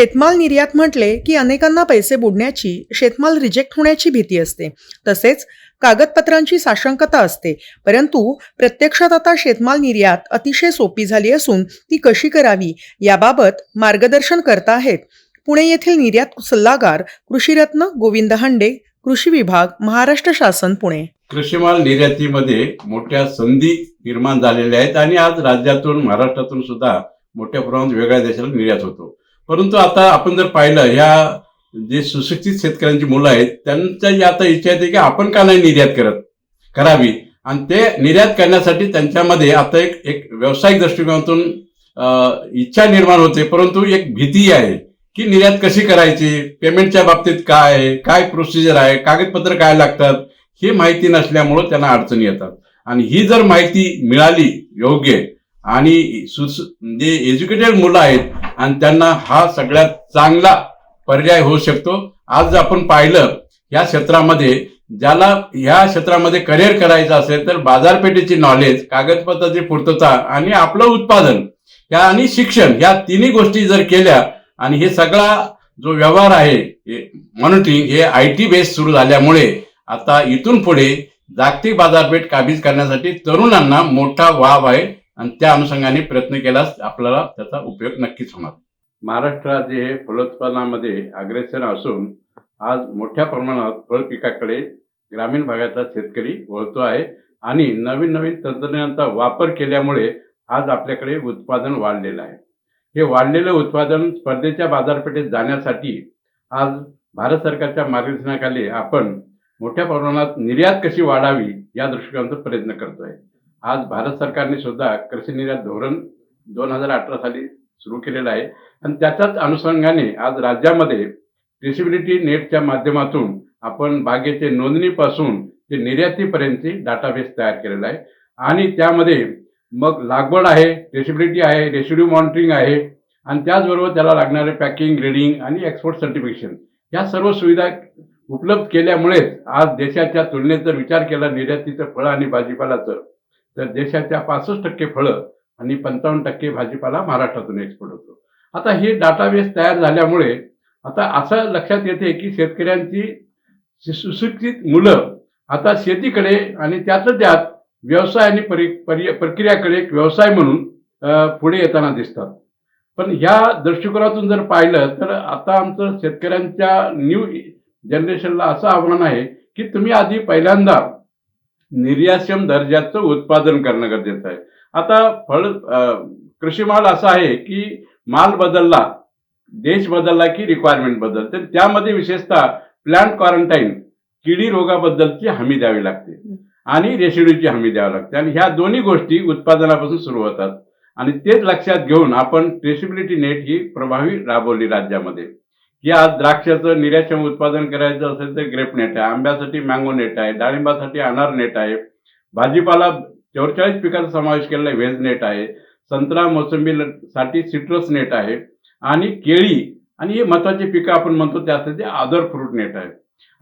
शेतमाल निर्यात म्हटले की अनेकांना पैसे बुडण्याची शेतमाल रिजेक्ट होण्याची भीती असते. तसेच कागदपत्रांची साशंकता असते. परंतु प्रत्यक्षात आता शेतमाल निर्यात अतिशय सोपी झाली असून ती कशी करावी याबाबत मार्गदर्शन करत आहेत. पुणे येथील निर्यात सल्लागार कृषीरत्न गोविंद हंडे कृषी विभाग महाराष्ट्र शासन पुणे. कृषीमाल निर्यातीमध्ये मोठ्या संधी निर्माण झालेल्या आहेत आणि आज राज्यातून महाराष्ट्रातून सुद्धा मोठ्या प्रमाणात वेगळ्या देशाला निर्यात होतो. परंतु आता आपण जर पाहिलं ह्या जे सुशिक्षित शेतकऱ्यांची मुलं आहेत त्यांच्या आता इच्छा येते की आपण का नाही निर्यात करत करावी? आणि ते निर्यात करण्यासाठी त्यांच्यामध्ये आता एक एक व्यावसायिक दृष्टिकोनातून इच्छा निर्माण होते परंतु एक भीती आहे की निर्यात कशी करायची? पेमेंटच्या बाबतीत काय आहे? काय प्रोसिजर आहे? कागदपत्र काय लागतात? ही माहिती नसल्यामुळं त्यांना अडचणी येतात. आणि ही जर माहिती मिळाली योग्य आणि सुस म्हणजे जे एज्युकेटेड मुलं आहेत आणि त्यांना हा सगळ्यात चांगला पर्याय होऊ शकतो. आज आपण पाहिलं या क्षेत्रामध्ये ज्याला ह्या क्षेत्रामध्ये करिअर करायचं असेल तर बाजारपेठेची नॉलेज कागदपत्राची पूर्तता आणि आपलं उत्पादन या आणि शिक्षण या तिन्ही गोष्टी जर केल्या आणि हे सगळा जो व्यवहार आहे मॉनिटरिंग हे आय टी बेस सुरू झाल्यामुळे आता इथून पुढे जागतिक बाजारपेठ काबीज करण्यासाठी तरुणांना मोठा वाव आहे. आणि त्या अनुषंगाने प्रयत्न केल्यास आपल्याला त्याचा उपयोग नक्कीच होणार. महाराष्ट्र राज्य हे फलोत्पादनामध्ये अग्रेसर असून आज मोठ्या प्रमाणात फळ पिकाकडे ग्रामीण भागातला शेतकरी वळतो आहे आणि नवीन नवीन तंत्रज्ञानाचा वापर केल्यामुळे आज आपल्याकडे उत्पादन वाढलेलं आहे. हे वाढलेलं उत्पादन स्पर्धेच्या बाजारपेठेत जाण्यासाठी आज भारत सरकारच्या मार्गदर्शनाखाली आपण मोठ्या प्रमाणात निर्यात कशी वाढावी या दृष्टिकोनाचा प्रयत्न करतोय. आज भारत सरकारने सुद्धा कृषी निर्यात धोरण दोन हजार अठरा साली सुरू केलेलं आहे. आणि त्याच्याच अनुषंगाने आज राज्यामध्ये ट्रेसिबिलिटी नेटच्या माध्यमातून आपण बागेचे नोंदणीपासून ते निर्यातीपर्यंतची डाटाबेस तयार केलेला आहे. आणि त्यामध्ये मग लागवड आहे ट्रेसिबिलिटी आहे रेसिड्यू मॉनिटरिंग आहे. आणि त्याचबरोबर त्याला लागणारे पॅकिंग ग्रेडिंग आणि एक्सपोर्ट सर्टिफिकेशन या सर्व सुविधा उपलब्ध केल्यामुळेच आज देशाच्या तुलनेत जर विचार केला निर्यातीचं फळं आणि भाजीपालाचं तर देशाच्या पासष्ट टक्के फळं आणि पंचावन्न टक्के भाजीपाला महाराष्ट्रातून एक्सपोर्ट होतो. आता हे डाटाबेस तयार झाल्यामुळे आता असं लक्षात येते की शेतकऱ्यांची सु- सुशिक्षित मुलं आता शेतीकडे आणि त्यातलं त्यात व्यवसाय आणि परि परि प्रक्रियाकडे एक व्यवसाय म्हणून पुढे येताना दिसतात. पण ह्या दृष्टिकोनातून जर पाहिलं तर आता आमचं शेतकऱ्यांच्या न्यू जनरेशनला असं आव्हान आहे की तुम्ही आधी पहिल्यांदा निर्यासम दर्जाचं उत्पादन करणं गरजेचं आहे. आता फळ कृषी माल असा आहे की माल बदलला देश बदलला की रिक्वायरमेंट बदल तर त्यामध्ये विशेषतः प्लांट क्वारंटाईन किडी रोगाबद्दलची हमी द्यावी लागते आणि रेसिड्यूची हमी द्यावी लागते. आणि ह्या दोन्ही गोष्टी उत्पादनापासून सुरू होतात. आणि तेच लक्षात घेऊन आपण ट्रेसिबिलिटी नेट ही प्रभावी राबवली राज्यामध्ये. की आज द्राक्षाचं निर्यातक्षम उत्पादन करायचं असेल तर ग्रेप नेट आहे आंब्यासाठी मँगो नेट आहे डाळिंबासाठी अनार नेट आहे भाजीपाला चौवेचाळीस पिकाचा समावेश केलेला व्हेज नेट आहे संत्रा मोसंबी साठी सिट्रस नेट आहे आणि केळी आणि हे महत्त्वाचे पिकं आपण म्हणतो त्यासाठी अदर फ्रूट नेट आहे.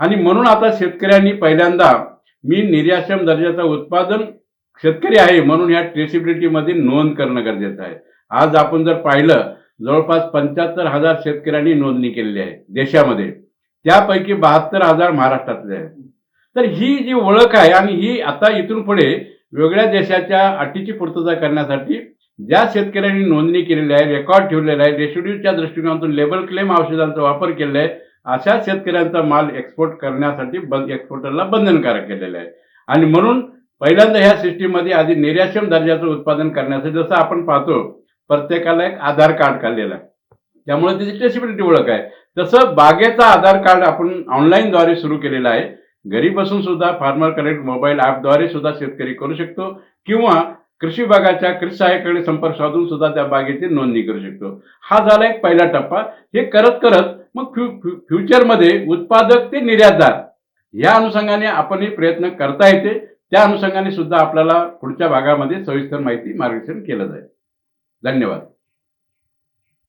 आणि म्हणून आता शेतकऱ्यांनी पहिल्यांदा मी निर्यातक्षम दर्जाचं उत्पादन शेतकरी आहे म्हणून या ट्रेसिबिलिटीमध्ये नोंद करणं गरजेचं आहे. आज आपण जर पाहिलं जवळपास पंच्याहत्तर हजार शेतकऱ्यांनी नोंदणी केलेली आहे देशामध्ये. त्यापैकी बहात्तर हजार महाराष्ट्रातले आहेत. तर ही जी ओळख आहे आणि ही आता इथून पुढे वेगळ्या देशाच्या अटीची पूर्तता करण्यासाठी ज्या शेतकऱ्यांनी नोंदणी केलेली आहे रेकॉर्ड ठेवलेला आहे रेशिड्यूच्या दृष्टिकोनातून लेबल क्लेम औषधांचा वापर केलेला आहे अशा शेतकऱ्यांचा माल एक्सपोर्ट करण्यासाठी बंद एक्सपोर्टरला बंधनकारक केलेलं आहे. आणि म्हणून पहिल्यांदा ह्या सिस्टीममध्ये आधी निर्याशम दर्जाचं उत्पादन करण्यासाठी जसं आपण पाहतो प्रत्येकाला एक आधार कार्ड काढलेला आहे. त्यामुळे त्याची ट्रेसिबिलिटी ओळख आहे. तसं बागेचा आधार कार्ड आपण ऑनलाईनद्वारे सुरू केलेला आहे घरी बसून सुद्धा फार्मर कनेक्ट मोबाईल ॲपद्वारे सुद्धा शेतकरी करू शकतो किंवा कृषी विभागाच्या कृषी सहाय्यकडे संपर्क साधून सुद्धा त्या बागेची नोंदणी करू शकतो. हा झाला एक पहिला टप्पा. हे करत करत मग फ्यु फ्यु- फ्युचरमध्ये उत्पादक ते निर्यातदार या अनुषंगाने आपण हे प्रयत्न करता येते. त्या अनुषंगाने सुद्धा आपल्याला पुढच्या भागामध्ये सविस्तर माहिती मार्गदर्शन केलं जाईल. धन्यवाद.